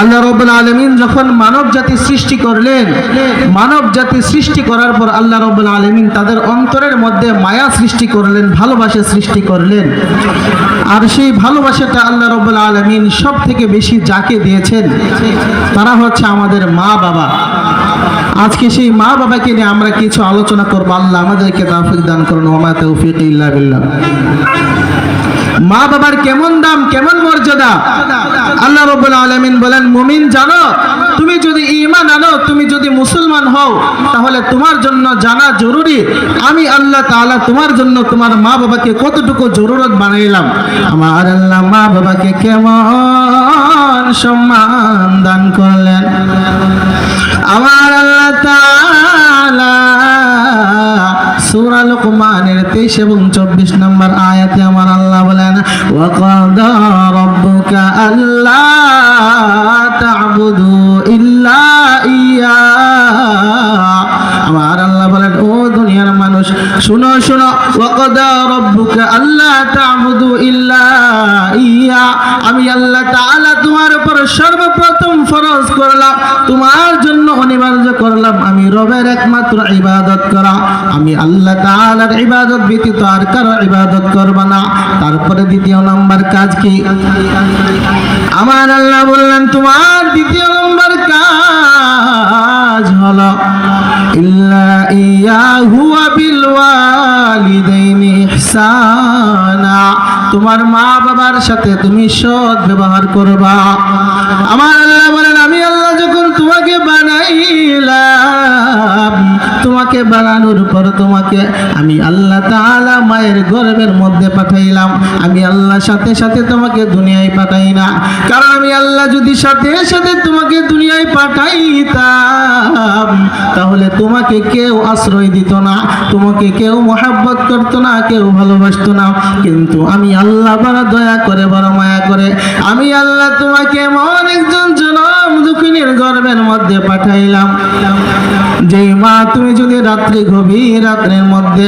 আল্লাহ রব্বুল আলমিন যখন মানব জাতি সৃষ্টি করলেন মানব জাতি সৃষ্টি করার পর আল্লাহ রব্বুল আলমিন তাদের অন্তরের মধ্যে মায়া সৃষ্টি করলেন, ভালোবাসা সৃষ্টি করলেন। আর সেই ভালোবাসাটা আল্লাহ রব্বুল আলমিন সব থেকে বেশি যাকে দিয়েছেন, তারা হচ্ছে আমাদের মা বাবা। আজকে সেই মা বাবাকে নিয়ে আমরা কিছু আলোচনা করব। আল্লাহ আমাদেরকে তাফিক দান করুন ওমা তৌফিক ইল্লা বিল্লাহ। মা বাবার কেমন দাম, কেমন মর্যাদা? আল্লাহ রব্বুল আলামিন বলেন, মুমিন জানো, তুমি যদি ইমান আনো, তুমি যদি মুসলমান হও, তাহলে তোমার জন্য জানা জরুরি। আমি আল্লাহ তাআলা তোমার জন্য তোমার মা বাবাকে কতটুকু জরুরত বানাইলাম? আমার আল্লাহ মা বাবাকে কেমন সম্মান দান করলেন। আমার আল্লাহ তাআলা সূরা লুকমানের 23 এবং 24 নম্বর আয়াতে আমার আল্লাহ বলেন ও দুনিয়ার মানুষ, শুনো শুনো, ওয়াকাদা রাব্বুকা ইল্লা ইয়া। আমি আল্লাহ তোমার উপর সর্বপ্রথম ফরজ করলাম, তোমার জন্য রবের একমাত্র ইবাদত করা। আমি আল্লাহ তাআলার ইবাদত ব্যতীত আর কারও ইবাদত করব না। তারপরে দ্বিতীয় নাম্বার কাজ কি? আমার আল্লাহ বললেন, তোমার দ্বিতীয় নম্বর কাজ হলো তোমার মা বাবার সাথে তুমি সৎ ব্যবহার করবা। আমার আল্লাহ বলেন, আমি আল্লাহ যখন তোমাকে বানাইলাম তোমাকে বানানোর পর তোমাকে আমি আল্লাহ তাআলা মায়ের গর্ভের মধ্যে পাঠাইলাম। আমি আল্লাহ সাথে সাথে তোমাকে দুনিয়ায় পাঠাই না। কারণ আমি আল্লাহ যদি সাথে সাথে তোমাকে দুনিয়ায় পাঠাইতাম, তাহলে তোমাকে কেউ আশ্রয় দিত না, তোমাকে কেউ মহাব্বত করতো না, কেউ ভালোবাসতো না। কিন্তু আমি আল্লাহ বড় দয়া করে, বড় মায়া করে, আমি আল্লাহ তোমাকে এমন একজন জনম দুঃখিনীর গর্বের মধ্যে পাঠাইলাম। যেই মা, তুমি যদি রাত্রি গভীর রাত্রের মধ্যে,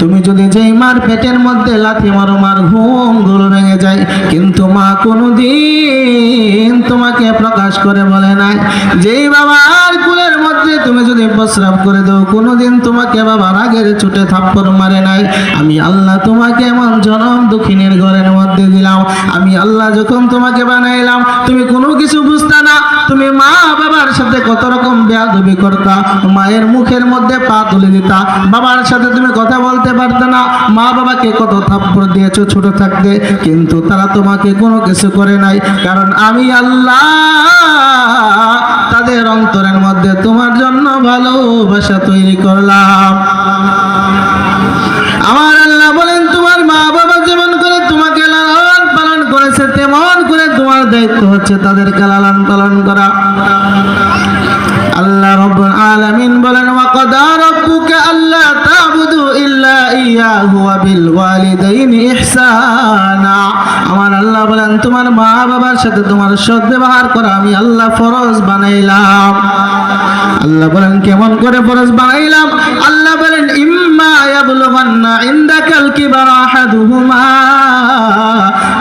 তুমি যদি যেই মার পেটের মধ্যে লাথি মারো, মার ঘুমগুলো ভেঙে যায়, কিন্তু মা কোনোদিন তোমাকে প্রকাশ করে বলে নাই। যেই বাবার কুলের মধ্যে তুমি যদি প্রস্রাব করে দাও, কোনোদিন তোমাকে বাবার আগের ছুটে থাপ্পড় মারে নাই। আমি আল্লাহ তোমাকে এমন জনম দক্ষিণের ঘরের মধ্যে দিলাম। আমি আল্লাহ যখন তোমাকে বানাইলাম, তুমি কোনো কিছু বুঝতে না। তুমি মা বাবার সাথে কত রকম বেয়াদবি করতা, মায়ের মুখের মধ্যে পা তুলে দিতা। বাবার সাথে তুমি কথা বলতে পারতে না। মা বাবাকে কত থাপ্পড় দিয়েছ ছোট থাকতে, কিন্তু তারা তোমাকে কোনো কিছু করে নাই। কারণ আমি আল্লাহ তাদের অন্তরের মধ্যে তোমার ভালোবাসা তৈরি করলাম। আমার আল্লাহ বলেন, তোমার মা বাবা যেমন করে তোমাকে লালন পালন করেছে, তেমন করে তোমার দায়িত্ব হচ্ছে তাদেরকে লালন পালন করা। আল্লাহ রব্বুল আলামিন বলেন আল্লাহ রাব্বুকা আল্লা তা'বুদু ইল্লা আমার আল্লাহ বলেন, তোমার মা বাবার সাথে তোমার সৎ ব্যবহার করা আমি আল্লাহ ফরজ বানাইলাম। আল্লাহ বলেন, কেমন করে ফরজ বানাইলাম? আল্লাহ বলেন, ইম্মা ইয়াবলুগান্না ইনদাকাল কিবারা আহাদুহুমা।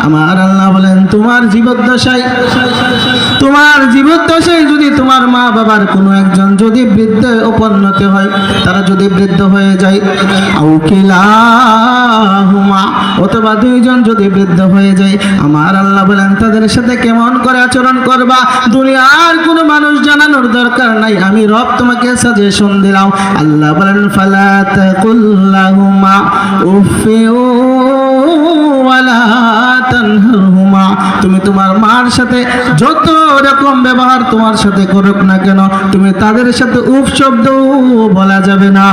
আমার আল্লাহ বলেন, তোমার জীবদ্দশায় তোমার জীবদ্দশায় যদি তোমার মা বাবার কোনো একজন যদি বৃদ্ধ উপন্নতি হয়, তারা যদি বৃদ্ধ হয়ে যায় অথবা দুইজন যদি বৃদ্ধ হয়ে যায়, আমার আল্লাহ বলেন, তাদের সাথে কেমন করে আচরণ করবা? দুনিয়ার কোনো মানুষ জানানোর দরকার নাই, আমি রব তোমাকে সাজেশন দিলাম। আল্লাহ বলেন, ফালা তাকুল্লাহুমা উফিউ তুমি তোমার মার সাথে যত রকম ব্যবহার তোমার সাথে করুক না কেন, তুমি তাদের সাথে উপ শব্দ বলা যাবে না।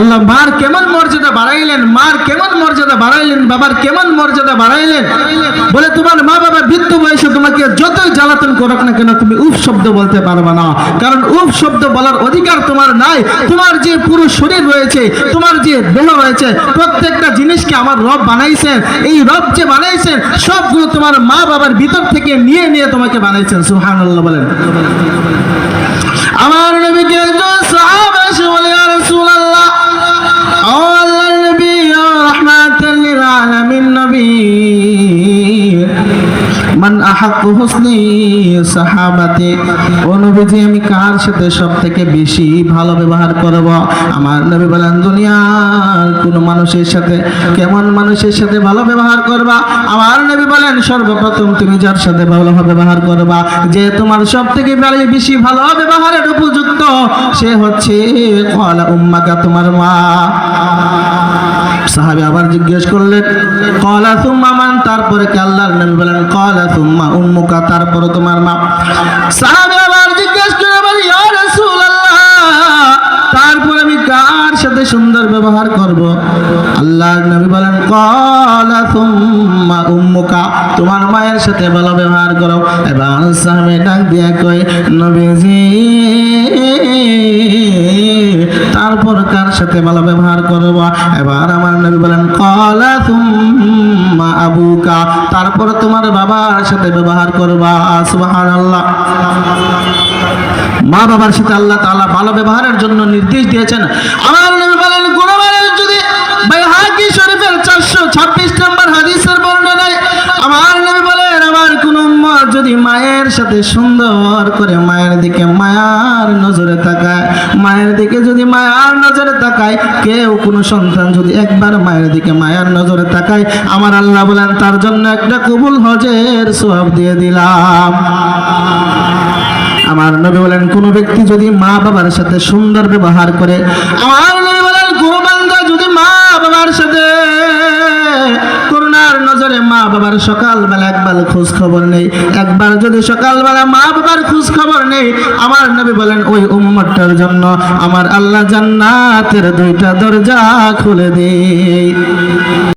আল্লাহ মার কেমন মর্যাদা বাড়াইলেন? মার কেমন মর্যাদা বাড়াইলেন? বাবার কেমন মর্যাদা বাড়াইলেন? বলে তোমার মা বাবা বৃদ্ধ বয়সে তোমাকে যতই জ্বালাতন করুক না কেন, তুমি উপ শব্দ বলতে পারবে না। কারণ উপ শব্দ বলার অধিকার তোমার নাই। তোমার যে পুরো শরীর রয়েছে, তোমার যে দেহ রয়েছে, প্রত্যেকটা জিনিসকে আমার রব বানাইছেন। এই রব যে বানাইছেন, সবগুলো তোমার মা বাবার ভিতর থেকে নিয়ে নিয়ে তোমাকে বানাইছেন। সুবহানাল্লাহ বলেন। আমার নবীকে মান হাক্কু হুসনি সাহাবাতে। নবীজি, আমি কার সাথে সব থেকে বেশি ভালো ব্যবহার করব? আমার নবী বলেন, দুনিয়ার কোন মানুষের সাথে, কেমন মানুষের সাথে ভালো ব্যবহার করবা? আমার নবী বলেন, সর্বপ্রথম তুমি যার সাথে ভালো ব্যবহার করবা, যে তোমার সব থেকে বেশি ভালো ব্যবহারের উপযুক্ত, সে হচ্ছে, কলা উম্মাকা, তোমার মা। সাহাবী আবার জিজ্ঞেস করলেন, কলা সুম্মা মান? তারপরে কে আল্লাহর নবী বলেন, কলা সুম্মা উম্মুকা? তারপরে তোমার মা। সাহাবী আবার জিজ্ঞেস করে বলি, ইয়া রাসূলুল্লাহ, তারপর আমি কার সাথে সুন্দর ব্যবহার করব? আল্লাহর নবী বলেন, কলা সুম্মা উম্মুকা, তোমার মায়ের সাথে ভালো ব্যবহার করো। এবার সাহাবী ডাক দিয়ে কয়, নবীজি তারপর কার সাথে ভালো ব্যবহার করব? এবার আমার নবী বলেন, কলা তুম্মা আবুকা। তারপর তোমার বাবার সাথে ব্যবহার করবা। সুবহানাল্লাহ। মা বাবার সাথে আল্লাহ তাআলা ভালো ব্যবহারের জন্য নির্দেশ দিয়েছেন। আমার নবী বলেন মানুষ যদি বাইহাকি শরীফের 426 নম্বর যদি মায়ের সাথে সুন্দর করে মায়ের দিকে মায়ার নজরে তাকায়, মায়ের দিকে যদি মায়ার নজরে তাকায়, কেউ কোনো সন্তান যদি একবার মায়ের দিকে মায়ার নজরে তাকায়, আমার আল্লাহ বলেন, তার জন্য একটা কবুল হজের সওয়াব দিয়ে দিলাম। আমার নবী বলেন, কোন ব্যক্তি যদি মা বাবার সাথে সুন্দর ব্যবহার করে, আমার নবী বলেন, কোন যদি মা বাবার সাথে করুণার নজরে মা বাবার সকালবেলা একবার খোঁজ খবর নেই। একবার যদি সকালবেলা মা বাবার খোঁজ খবর নেই, আমার নবী বলেন, ওই উম্মতটার জন্য আমার আল্লাহ জান্নাতের দুইটা দরজা খুলে দেই